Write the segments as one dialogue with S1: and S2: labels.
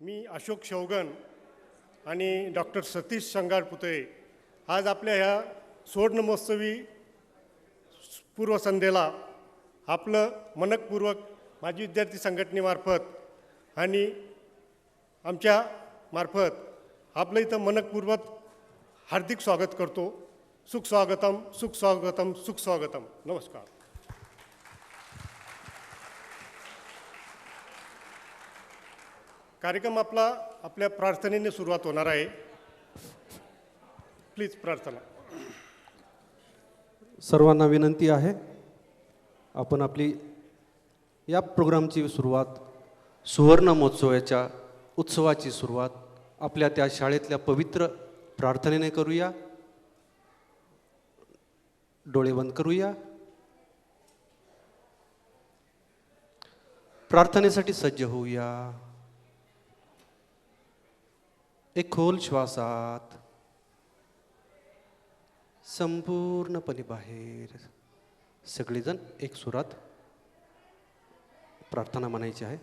S1: मी अशोक शौगन आणि डॉक्टर सतीश शंगार पुतळे आज आपल्या ह्या सुवर्णमहोत्सवी पूर्वसंध्येला आपलं मनकपूर्वक माजी विद्यार्थी संघटनेमार्फत आणि आमच्या मार्फत आपलं इथं मनकपूर्वक हार्दिक स्वागत करतो. सुख स्वागतम सुख स्वागतम सुख स्वागतम. नमस्कार. कार्यक्रम आपला आपल्या प्रार्थनेने सुरुवात होणार आहे. प्लीज प्रार्थना.
S2: सर्वांना विनंती आहे आपण आपली या प्रोग्रामची सुरुवात सुवर्ण महोत्सवाच्या उत्सवाची सुरुवात आपल्या त्या शाळेतल्या पवित्र प्रार्थनेने करूया. डोळे बंद करूया. प्रार्थनेसाठी सज्ज होऊया. एक खोल श्वासात. संपूर्णपणे बाहेर. सगळेजण एक सुरात प्रार्थना म्हणायची आहे.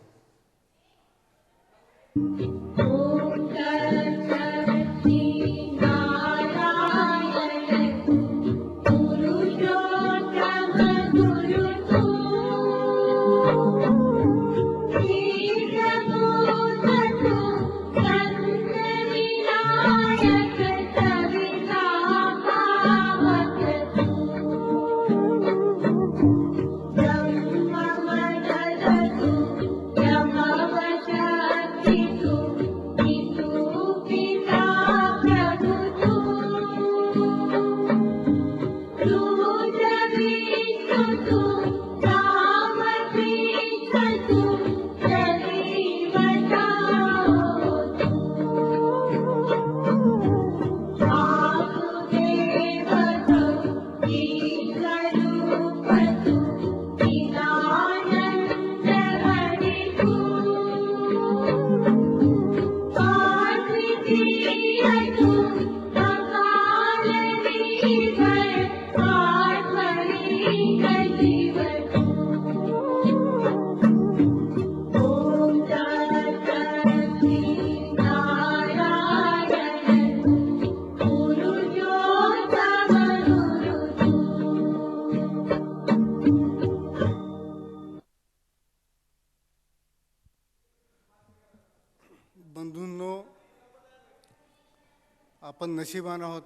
S3: आपण नशिबान आहोत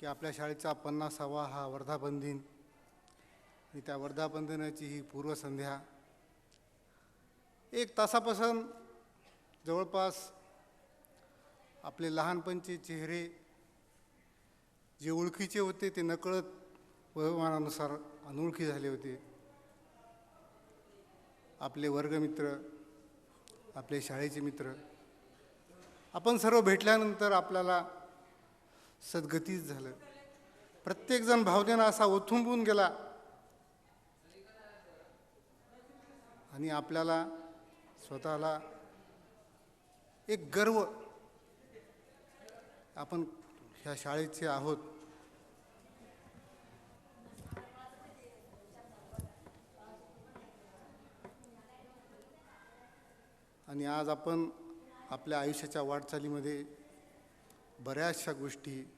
S3: की आपल्या शाळेचा पन्नासावा हा वर्धापन दिन आणि त्या वर्धापन दिनाची ही पूर्वसंध्या. एक तासापासून जवळपास आपले लहानपणचे चेहरे जे ओळखीचे होते ते नकळत वयोमानानुसार अनोळखी झाले होते. आपले वर्गमित्र आपले शाळेचे मित्र आपण सर्व भेटल्यानंतर आपल्याला सद्गतीच झालं. प्रत्येकजण भावनेनं असा ओथुंबून गेला. आणि आपल्याला स्वतःला एक गर्व आपण ह्या शाळेचे आहोत. आणि आज आपण आपल्या आयुष्याच्या वाटचालीमध्ये बऱ्याचशा गोष्टी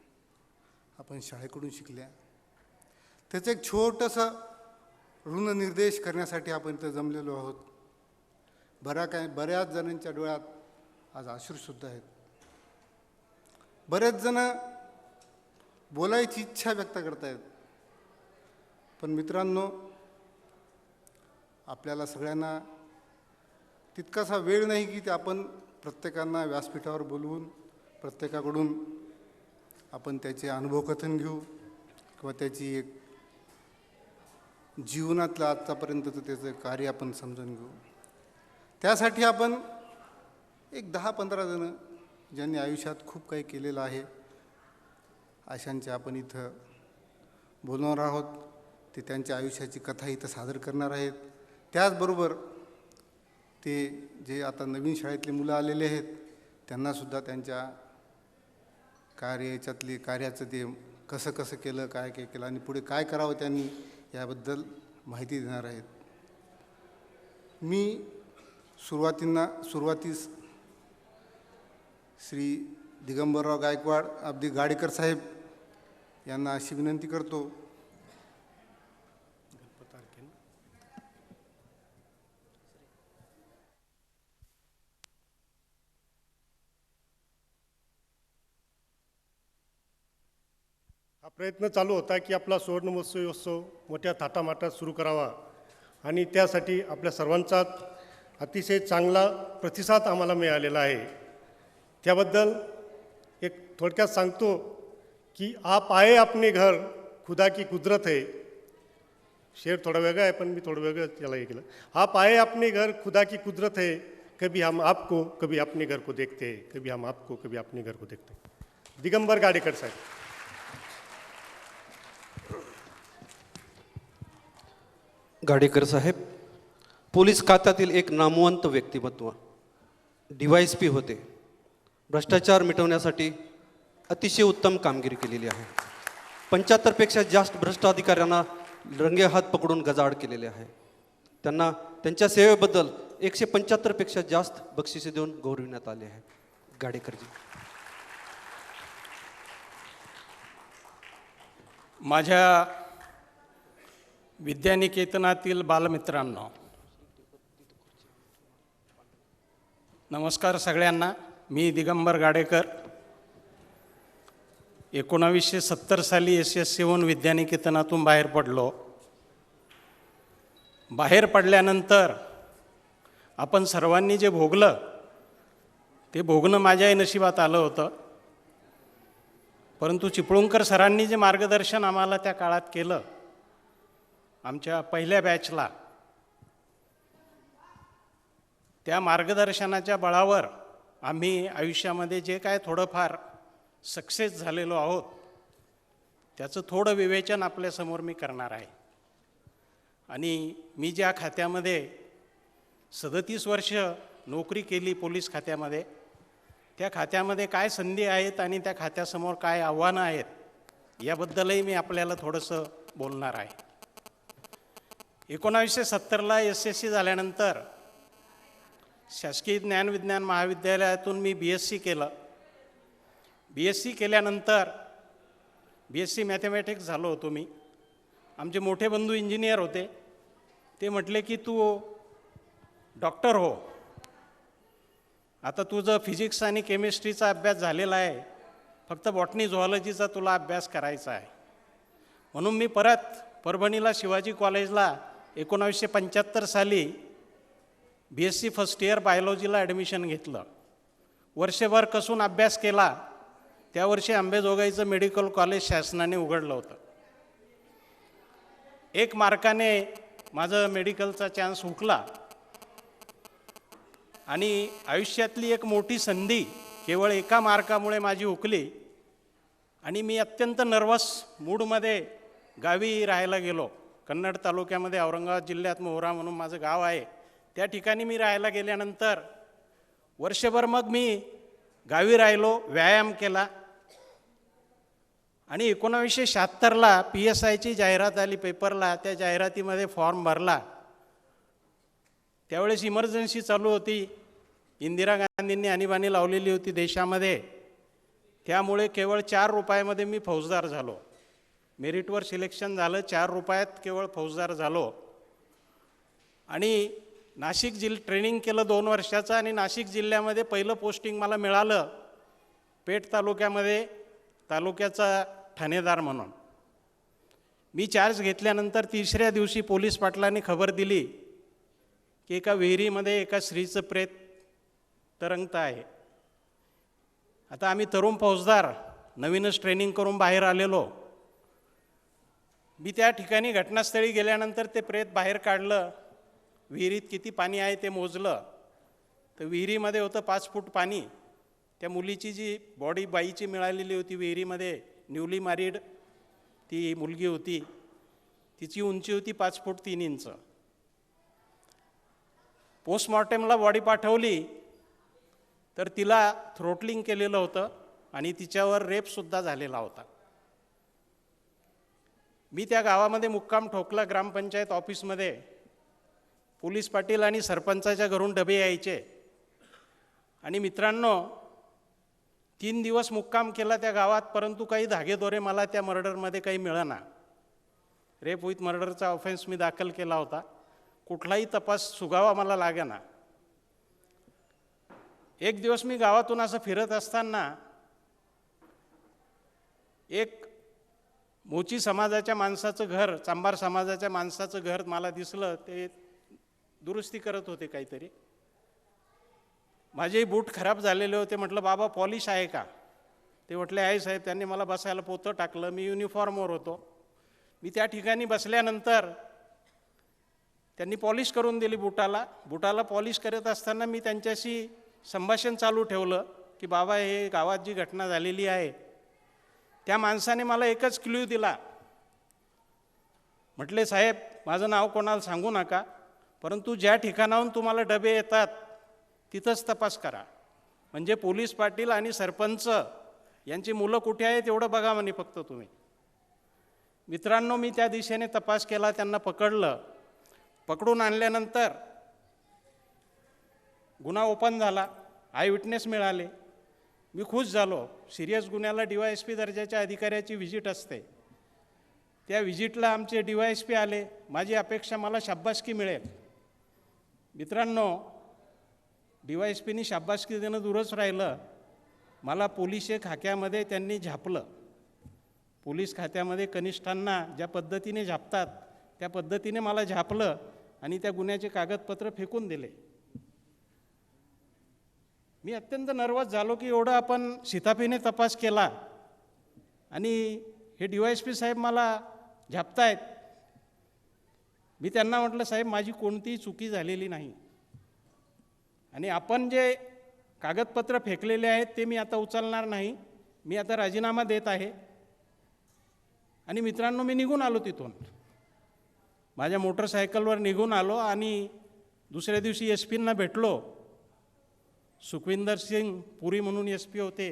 S3: आपण शाळेकडून शिकल्या. त्याचं एक छोटंसं ऋणनिर्देश करण्यासाठी आपण इथं जमलेलो आहोत. बऱ्या काय बऱ्याच जणांच्या डोळ्यात आज आश्रूसुद्धा आहेत. बरेच जण बोलायची इच्छा व्यक्त करतायत. पण मित्रांनो आपल्याला सगळ्यांना तितकासा वेळ नाही की ते आपण प्रत्येकांना व्यासपीठावर बोलवून प्रत्येकाकडून आपण त्याचे अनुभव कथन घेऊ किंवा त्याची एक जीवनातलं आत्तापर्यंतचं त्याचं कार्य आपण समजून घेऊ. त्यासाठी आपण एक दहा पंधरा जणं ज्यांनी आयुष्यात खूप काही केलेलं आहे अशांचे आपण इथं बोलणार आहोत. ते त्यांच्या आयुष्याची कथा इथं सादर करणार आहेत. त्याचबरोबर ते जे आता नवीन शाळेतले मुलं आलेले आहेत त्यांनासुद्धा त्यांच्या कार्य याच्यातले कार्याचं ते कसं कसं केलं काय काय केलं आणि पुढे काय करावं त्यांनी याबद्दल माहिती देणार आहेत. मी सुरुवातींना सुरुवातीस श्री दिगंबरराव गायकवाड अब्दी गाडेकर साहेब यांना अशी विनंती करतो
S1: हा प्रयत्न चालू होता की आपला सुवर्ण महोत्सव मोठ्या थाटामाटात सुरू करावा. आणि त्यासाठी आपल्या सर्वांचाच अतिशय चांगला प्रतिसाद आम्हाला मिळालेला आहे. त्याबद्दल एक थोडक्यात सांगतो की आप आए आपने घर खुदा की कुदरत है. शेर थोडा वेगळा आहे पण मी थोडं वेगळं त्याला हे केलं. आप आए अपने घर खुदा की कुदरत है. कभी हम आपको कभी अपने घर को देखते हैं. कभी हम आपको कभी अपने घर को देखते हैं. दिगंबर गाडेकर साहेब.
S2: गाडेकर साहेब पोलीस खात्यातील एक नामवंत व्यक्तिमत्व डीवायस पी होते. भ्रष्टाचार मिटवण्यासाठी अतिशय उत्तम कामगिरी केलेली आहे. पंच्याहत्तरपेक्षा जास्त भ्रष्ट अधिकाऱ्यांना रंगेहात पकडून गजाआड केलेले आहे. त्यांना त्यांच्या सेवेबद्दल एकशे पंच्याहत्तरपेक्षा जास्त बक्षिसे देऊन गौरविण्यात आले आहे. गाडेकरजी.
S4: माझ्या विद्यानिकेतनातील बालमित्रांनो नमस्कार सगळ्यांना. मी दिगंबर गाडेकर. एकोणावीसशे सत्तर साली एस एस सीहून विद्यानिकेतनातून बाहेर पडलो. बाहेर पडल्यानंतर आपण सर्वांनी जे भोगलं ते भोगणं माझ्याही नशिबात आलं होतं. परंतु चिपळूणकर सरांनी जे मार्गदर्शन आम्हाला त्या काळात केलं आमच्या पहिल्या बॅचला. त्या मार्गदर्शनाच्या बळावर आम्ही आयुष्यामध्ये जे काय थोडंफार सक्सेस झालेलो आहोत त्याचं थोडं विवेचन आपल्यासमोर मी करणार आहे. आणि मी ज्या खात्यामध्ये सदतीस वर्ष नोकरी केली पोलीस खात्यामध्ये त्या खात्यामध्ये काय संधी आहेत आणि त्या खात्यासमोर काय आव्हानं आहेत याबद्दलही मी आपल्याला थोडंसं बोलणार आहे. एकोणावीसशे सत्तरला एस एस सी झाल्यानंतर शासकीय ज्ञानविज्ञान महाविद्यालयातून मी बी एस सी केलं. बी एस सी केल्यानंतर बी एस सी मॅथमॅटिक्स झालो होतो मी. आमचे मोठे बंधू इंजिनियर होते. ते म्हटले की तू डॉक्टर हो. आता तुझं फिजिक्स आणि केमिस्ट्रीचा अभ्यास झालेला आहे. फक्त बॉटनी झॉलॉजीचा तुला अभ्यास करायचा आहे. म्हणून मी परत परभणीला शिवाजी कॉलेजला एकोणावीसशे पंच्याहत्तर साली B S C first year बायोलॉजीला admission घेतलं. वर्षभर कसून अभ्यास केला त्या वर्षी आंबेजोगाईचं मेडिकल कॉलेज शासनाने उघडलं होतं. एक मार्काने माझं मेडिकलचा चान्स हुकला. आणि आयुष्यातली एक मोठी संधी केवळ एका मार्कामुळे माझी हुकली. आणि मी अत्यंत नर्वस मूडमध्ये गावी राहायला गेलो. कन्नड तालुक्यामध्ये औरंगाबाद जिल्ह्यात मोहरा म्हणून माझं गाव आहे. त्या ठिकाणी मी राहायला गेल्यानंतर वर्षभर मग मी गावी राहिलो व्यायाम केला. आणि एकोणावीसशे शहात्तरला पी एस आयची जाहिरात आली पेपरला. त्या जाहिरातीमध्ये फॉर्म भरला. त्यावेळेस इमर्जन्सी चालू होती. इंदिरा गांधींनी आणीबाणी लावलेली होती देशामध्ये. त्यामुळे केवळ चार रुपयामध्ये मी फौजदार झालो. मेरिटवर सिलेक्शन झालं चार रुपयात केवळ फौजदार झालो. आणि नाशिक जिल ट्रेनिंग केलं दोन वर्षाचं आणि नाशिक जिल्ह्यामध्ये पहिलं पोस्टिंग मला मिळालं पेठ तालुक्यामध्ये तालुक्याचा ठाणेदार म्हणून. मी चार्ज घेतल्यानंतर तिसऱ्या दिवशी पोलीस पाटलांनी खबर दिली की एका विहिरीमध्ये एका स्त्रीचं प्रेत तरंगत आहे. आता आम्ही तरुण फौजदार नवीनच ट्रेनिंग करून बाहेर आलेलो. मी त्या ठिकाणी घटनास्थळी गेल्यानंतर ते प्रेत बाहेर काढलं. विहिरीत किती पाणी आहे ते मोजलं. तर विहिरीमध्ये होतं पाच फूट पाणी. त्या मुलीची जी बॉडी बाईची मिळालेली होती विहिरीमध्ये न्यूली मॅरिड ती मुलगी होती. तिची उंची होती पाच फूट तीन इंच. पोस्टमॉर्टेमला बॉडी पाठवली. तर तिला थ्रोटलिंग केलेलं होतं आणि तिच्यावर रेपसुद्धा झालेला होता. मी त्या गावामध्ये मुक्काम ठोकला ग्रामपंचायत ऑफिसमध्ये. पोलीस पाटील आणि सरपंचाच्या घरून डबे यायचे. आणि मित्रांनो तीन दिवस मुक्काम केला त्या गावात परंतु काही धागेदोरे मला त्या मर्डरमध्ये काही मिळाना. रेप विथ मर्डरचा ऑफेन्स मी दाखल केला होता. कुठलाही तपास सुगावा मला लागेना. एक दिवस मी गावातून असं फिरत असताना एक मोची समाजाच्या माणसाचं घर चांबार समाजाच्या माणसाचं घर मला दिसलं ते दुरुस्ती करत होते काहीतरी. माझेही बूट खराब झालेले होते म्हटलं बाबा पॉलिश आहे का? ते म्हटले आहे साहेब त्यांनी मला बसायला पोतं टाकलं मी युनिफॉर्मवर होतो. मी त्या ठिकाणी बसल्यानंतर त्यांनी पॉलिश करून दिली बुटाला. बुटाला पॉलिश करत असताना मी त्यांच्याशी संभाषण चालू ठेवलं की बाबा हे गावात जी घटना झालेली आहे त्या माणसाने मला एकच क्ल्यू दिला. म्हटले साहेब माझं नाव कोणाला सांगू नका परंतु ज्या ठिकाणाहून तुम्हाला डबे येतात तिथंच तपास करा. म्हणजे पोलीस पाटील आणि सरपंच यांची मुलं कुठे आहेत एवढं बघा म्हणे फक्त तुम्ही. मित्रांनो मी त्या दिशेने तपास केला त्यांना पकडलं. पकडून आणल्यानंतर गुन्हा ओपन झाला आय विटनेस मिळाले. मी खुश झालो. सिरियस गुन्ह्याला डी वाय एस पी दर्जाच्या अधिकाऱ्याची व्हिजिट असते. त्या व्हिजिटला आमचे डी वाय एस पी आले. माझी अपेक्षा मला शाब्बासकी मिळेल. मित्रांनो डी वाय एस पीनी शाब्बासकी देणं दूरच राहिलं. मला पोलीस खाक्यामध्ये त्यांनी झापलं. पोलीस खात्यामध्ये कनिष्ठांना ज्या पद्धतीने झापतात त्या पद्धतीने मला झापलं आणि त्या गुन्ह्याचे कागदपत्र फेकून दिले. मी अत्यंत नर्वस झालो की एवढं आपण सीतापीने तपास केला. आणि हे डी वाय एस पी साहेब मला झापतायत. मी त्यांना म्हटलं साहेब माझी कोणतीही चुकी झालेली नाही. आणि आपण जे कागदपत्र फेकलेले आहेत ते मी आता उचलणार नाही. मी आता राजीनामा देत आहे. आणि मित्रांनो मी निघून आलो तिथून. माझ्या मोटरसायकलवर निघून आलो आणि दुसऱ्या दिवशी एस पींना भेटलो. सुखविंदर सिंग पुरी म्हणून एस पी होते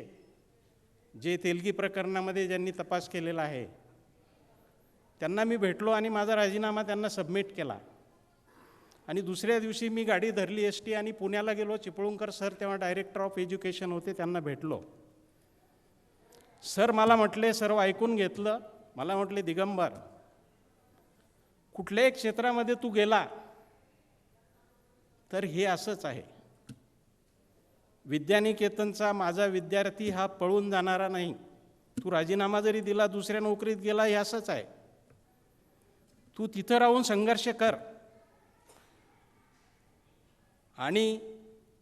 S4: जे तेलगी प्रकरणामध्ये ज्यांनी तपास केलेला आहे. त्यांना मी भेटलो आणि माझा राजीनामा त्यांना सबमिट केला. आणि दुसऱ्या दिवशी मी गाडी धरली एस टी आणि पुण्याला गेलो. चिपळूणकर सर तेव्हा डायरेक्टर ऑफ एज्युकेशन होते त्यांना भेटलो. सर मला म्हटले सर्व ऐकून घेतलं. मला म्हटले दिगंबर कुठल्याही क्षेत्रामध्ये तू गेला तर हे असंच आहे. विद्यानिकेतनचा माझा विद्यार्थी हा पळून जाणारा नाही. तू राजीनामा जरी दिला दुसऱ्या नोकरीत गेला हे असंच आहे. तू तिथं राहून संघर्ष कर. आणि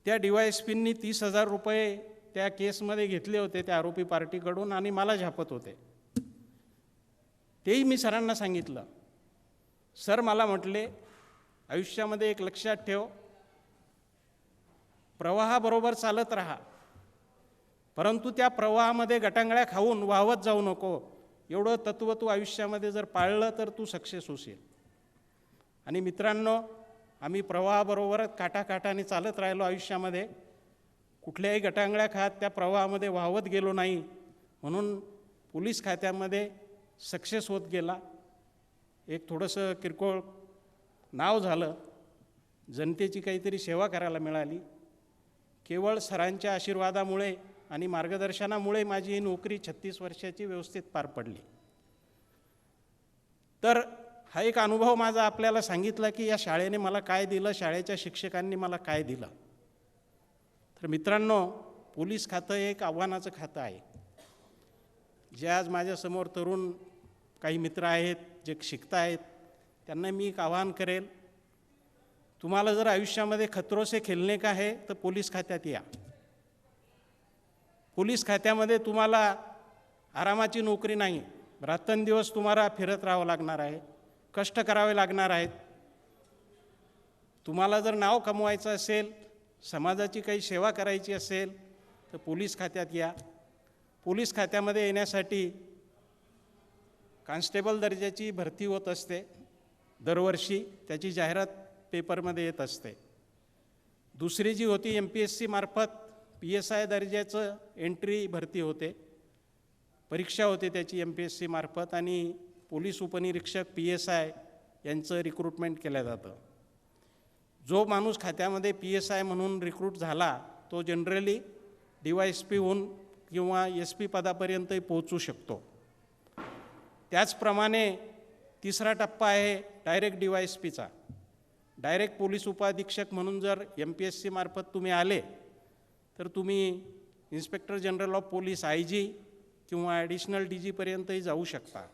S4: त्या डी वाय एस पींनी तीस हजार रुपये त्या केसमध्ये घेतले होते त्या आरोपी पार्टीकडून आणि मला झापत होते. तेही मी सरांना सांगितलं. सर मला म्हटले आयुष्यामध्ये एक लक्षात ठेव. प्रवाहाबरोबर चालत राहा. परंतु त्या प्रवाहामध्ये गटांगळ्या खाऊन वाहवत जाऊ नको. एवढं तत्त्व तू आयुष्यामध्ये जर पाळलं तर तू सक्सेस होशील. आणि मित्रांनो आम्ही प्रवाहाबरोबर काटाकाटाने चालत राहिलो आयुष्यामध्ये. कुठल्याही गटांगळ्या खात त्या प्रवाहामध्ये वाहवत गेलो नाही. म्हणून पोलीस खात्यामध्ये सक्सेस होत गेला. एक थोडंसं किरकोळ नाव झालं. जनतेची काहीतरी सेवा करायला मिळाली. केवळ सरांच्या आशीर्वादामुळे आणि मार्गदर्शनामुळे माझी ही नोकरी छत्तीस वर्षाची व्यवस्थित पार पडली. तर हा एक अनुभव माझा आपल्याला सांगितला की या शाळेने मला काय दिलं शाळेच्या शिक्षकांनी मला काय दिलं. तर मित्रांनो पोलीस खातं हे एक आव्हानाचं खातं आहे. जे आज माझ्यासमोर तरुण काही मित्र आहेत जे शिकत आहेत त्यांना मी एक आवाहन करेल तुम्हाला जर आयुष्यामध्ये खतरो से खेळणे का आहे तर पोलीस खात्यात या. पोलीस खात्यामध्ये तुम्हाला आरामाची नोकरी नाही. रात्रंदिवस तुम्हाला फिरत राहावं लागणार आहे कष्ट करावे लागणार आहेत. तुम्हाला जर नाव कमवायचं असेल समाजाची काही सेवा करायची असेल तर पोलीस खात्यात या. पोलीस खात्यामध्ये येण्यासाठी कॉन्स्टेबल दर्जाची भरती होत असते दरवर्षी. त्याची जाहिरात पेपरमध्ये येत असते. दुसरी जी होती एम पी एस सी मार्फत पी एस आय दर्जाचं एंट्री भरती होते. परीक्षा होते त्याची एम पी एस सी मार्फत आणि पोलीस उपनिरीक्षक पी एस आय यांचं रिक्रुटमेंट केलं जातं. जो माणूस खात्यामध्ये पी एस आय म्हणून रिक्रूट झाला तो जनरली डी वाय एस पीहून किंवा एस पी पदापर्यंतही पोहोचू शकतो. त्याचप्रमाणे तिसरा टप्पा आहे डायरेक्ट डी वाय एस पीचा डायरेक्ट पोलीस उपाधीक्षक म्हणून जर एम पी एस सीमार्फत तुम्ही आले तर तुम्ही inspector general of police I G किंवा ॲडिशनल डी जीपर्यंतही जाऊ शकता.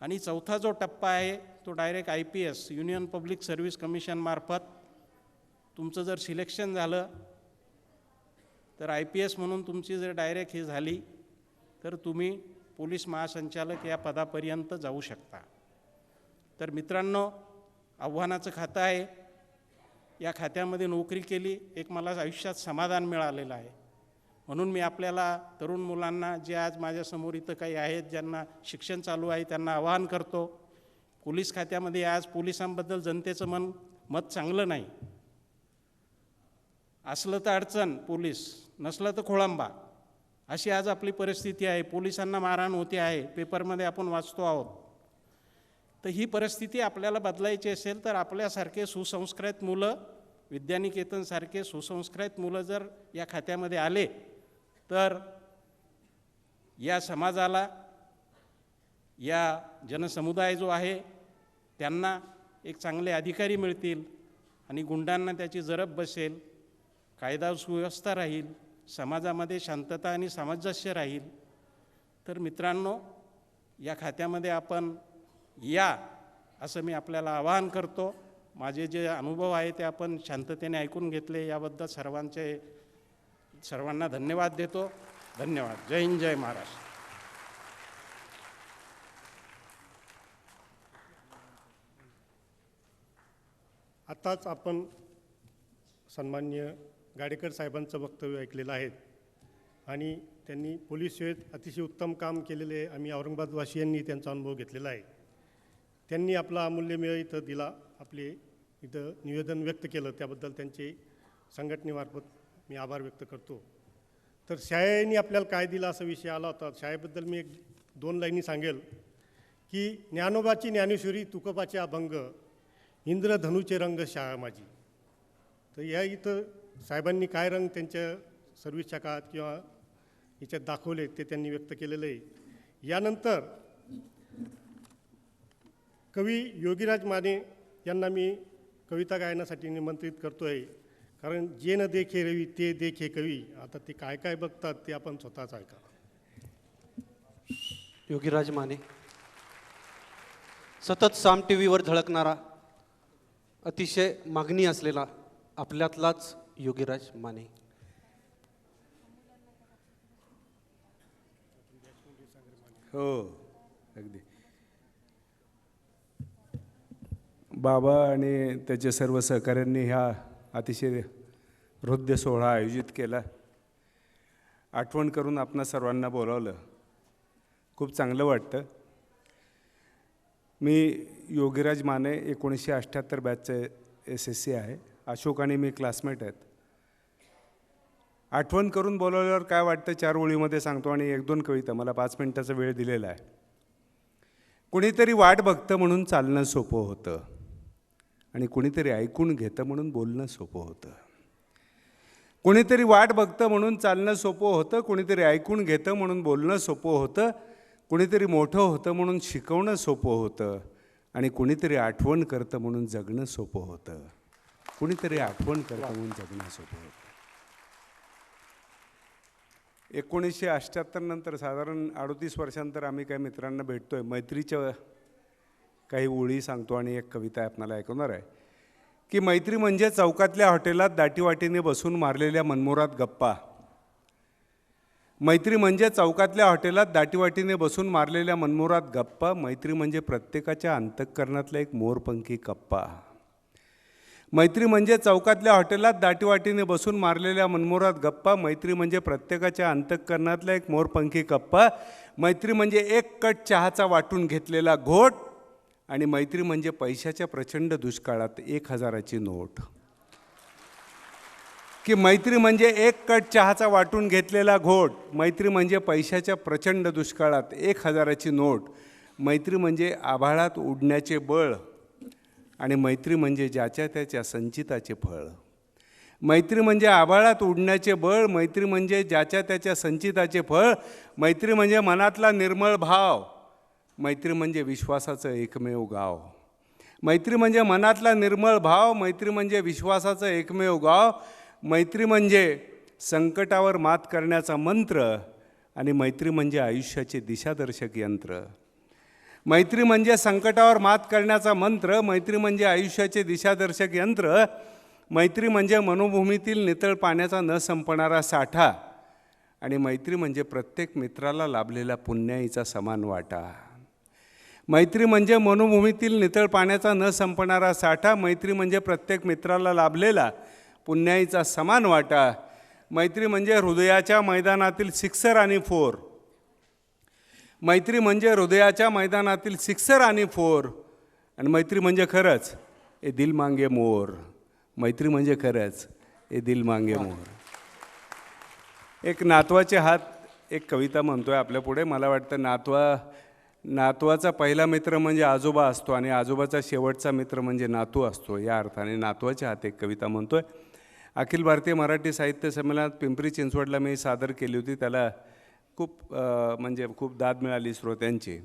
S4: आणि चौथा जो टप्पा आहे तो direct I P S union public service कमिशनमार्फत तुमचं जर सिलेक्शन झालं तर आय पी एस म्हणून तुमची जर डायरेक्ट ही झाली तर तुम्ही पोलीस महासंचालक या पदापर्यंत जाऊ शकता. तर मित्रांनो आव्हानाचं खातं आहे. या खात्यामध्ये नोकरी केली एक मला आयुष्यात समाधान मिळालेलं आहे. म्हणून मी आपल्याला तरुण मुलांना जे आज माझ्यासमोर इथं काही आहेत ज्यांना शिक्षण चालू आहे त्यांना आवाहन करतो पोलीस खात्यामध्ये आज पोलिसांबद्दल जनतेचं मन मत चांगलं नाही. असलं तर अडचण पोलीस नसलं तर खोळंबा. अशी आज आपली परिस्थिती आहे. पोलिसांना मारहाण होते आहे. पेपरमध्ये आपण वाचतो आहोत. तर ही परिस्थिती आपल्याला बदलायची असेल तर आपल्यासारखे सुसंस्कृत मुलं विद्यानिकेतनसारखे सुसंस्कृत मुलं जर या खात्यामध्ये आले तर या समाजाला या जनसमुदाय जो आहे त्यांना एक चांगले अधिकारी मिळतील आणि गुंडांना त्याची जरब बसेल कायदा सुव्यवस्था राहील समाजामध्ये शांतता आणि सामंजस्य राहील. तर मित्रांनो या खात्यामध्ये आपण या असं मी आपल्याला आवाहन करतो. माझे जे अनुभव आहे ते आपण शांततेने ऐकून घेतले. याबद्दल सर्वांचे सर्वांना धन्यवाद देतो. धन्यवाद. जय हिंद जय महाराष्ट्र.
S1: आत्ताच आपण सन्मान्य गाडेकर साहेबांचं वक्तव्य ऐकलेलं आहे आणि त्यांनी पोलीस सेवेत अतिशय उत्तम काम केलेले आहे आम्ही औरंगाबादवासियांनी त्यांचा अनुभव घेतलेला आहे. त्यांनी आपला अमूल्य मेळ इथं दिला. आपले इथं निवेदन व्यक्त केलं. त्याबद्दल त्यांचे संघटनेमार्फत मी आभार व्यक्त करतो. तर शाळेने आपल्याला काय दिला असा विषय आला होता. शाळेबद्दल मी एक दोन लाईनी सांगेल की ज्ञानोबाची ज्ञानेश्वरी तुकोबाचे अभंग इंद्रधनुचे रंग शाळा माझी. तर या इथं साहेबांनी काय रंग त्यांच्या सर्विसच्या काळात किंवा याच्यात दाखवले ते त्यांनी व्यक्त केलेलं. आहे यानंतर कवी योगीराज माने यांना मी कविता गायनासाठी निमंत्रित करतो आहे कारण जे न देखे रवी ते देखे कवी. आता ते काय काय बघतात ते आपण स्वतःच ऐका.
S2: योगीराज माने सतत साम टी व्हीवर झळकणारा अतिशय मागणी असलेला आपल्यातलाच योगीराज माने.
S5: हो अगदी. बाबा आणि त्याच्या सर्व सहकाऱ्यांनी ह्या अतिशय हृदय सोहळा आयोजित केला. आठवण करून आपणा सर्वांना बोलावलं. खूप चांगलं वाटतं. मी योगीराज माने एकोणीसशे अठ्ठ्याहत्तर बॅचचे एस एस सी आहे. अशोक आणि मी क्लासमेट आहेत. आठवण करून बोलावल्यावर काय वाटतं चार ओळीमध्ये सांगतो आणि एक दोन कविता. मला पाच मिनिटाचा वेळ दिलेला आहे. कुणीतरी वाट बघतं म्हणून चालणं सोपं होतं. आणि कुणीतरी ऐकून घेतं म्हणून बोलणं सोपं होतं. कुणीतरी वाट बघतं म्हणून चालणं सोपं होतं कुणीतरी ऐकून घेतं म्हणून बोलणं सोपं होतं कुणीतरी मोठं होतं म्हणून शिकवणं सोपं होतं आणि कुणीतरी आठवण करतं म्हणून जगणं सोपं होतं. कुणीतरी आठवण करतं म्हणून जगणं सोपं होतं. एकोणीसशे अष्ट्याहत्तर नंतर साधारण अडतीस वर्षांतर आम्ही काही मित्रांना भेटतोय. मैत्रीच्या काही ओळी सांगतो आणि एक कविता आपणाला ऐकवणार आहे. की मैत्री म्हणजे चौकातल्या हॉटेलात दाटीवाटीने बसून मारलेल्या मनमोरात गप्पा. मैत्री म्हणजे चौकातल्या हॉटेलात दाटीवाटीने बसून मारलेल्या मनमोरात गप्पा. मैत्री म्हणजे प्रत्येकाच्या अंतःकरणातला एक मोरपंखी कप्पा. मैत्री म्हणजे चौकातल्या हॉटेलात दाटीवाटीने बसून मारलेल्या मनमोरात गप्पा. मैत्री म्हणजे प्रत्येकाच्या अंतःकरणातला एक मोरपंखी कप्पा. मैत्री म्हणजे एक कट चहाचा वाटून घेतलेला घोट. आणि मैत्री म्हणजे पैशाच्या प्रचंड दुष्काळात एक हजाराची नोट. की मैत्री म्हणजे एक कट चहाचा वाटून घेतलेला घोट मैत्री म्हणजे पैशाच्या प्रचंड दुष्काळात एक हजाराची नोट मैत्री म्हणजे आभाळात उडण्याचे बळ आणि मैत्री म्हणजे ज्याच्या त्याच्या संचिताचे फळ. मैत्री म्हणजे आभाळात उडण्याचे बळ मैत्री म्हणजे ज्याच्या त्याच्या संचिताचे फळ मैत्री म्हणजे मनातला निर्मळ भाव मैत्री म्हणजे विश्वासाचं एकमेव गाव. मैत्री म्हणजे मनातला निर्मळ भाव मैत्री म्हणजे विश्वासाचं एकमेव गाव मैत्री म्हणजे संकटावर मात करण्याचा मंत्र आणि मैत्री म्हणजे आयुष्याचे दिशादर्शक यंत्र. मैत्री म्हणजे संकटावर मात करण्याचा मंत्र मैत्री म्हणजे आयुष्याचे दिशादर्शक यंत्र मैत्री म्हणजे मनोभूमीतील नितळ पाण्याचा न संपणारा साठा आणि मैत्री म्हणजे प्रत्येक मित्राला लाभलेला पुण्याईचा समान वाटा. मैत्री म्हणजे मनोभूमीतील नितळ पाण्याचा न संपणारा साठा मैत्री म्हणजे प्रत्येक मित्राला लाभलेला पुण्याईचा समान वाटा मैत्री म्हणजे हृदयाच्या मैदानातील सिक्सर आणि फोर. मैत्री म्हणजे हृदयाच्या मैदानातील सिक्सर आणि फोर. आणि मैत्री म्हणजे खरंच ए दिल मांगे मोर. मैत्री म्हणजे खरंच ए दिल मांगे मोर. एक नातवाचे हात एक कविता म्हणतो आहे आपल्यापुढे मला वाटतं नातवा नातवाचा पहिला मित्र म्हणजे आजोबा असतो आणि आजोबाचा शेवटचा मित्र म्हणजे नातू असतो. या अर्थाने नातवाच्या हात एक कविता म्हणतो आहे अखिल भारतीय मराठी साहित्य संमेलनात पिंपरी चिंचवडला मी सादर केली होती. त्याला खूप म्हणजे खूप दाद मिळाली श्रोत्यांची.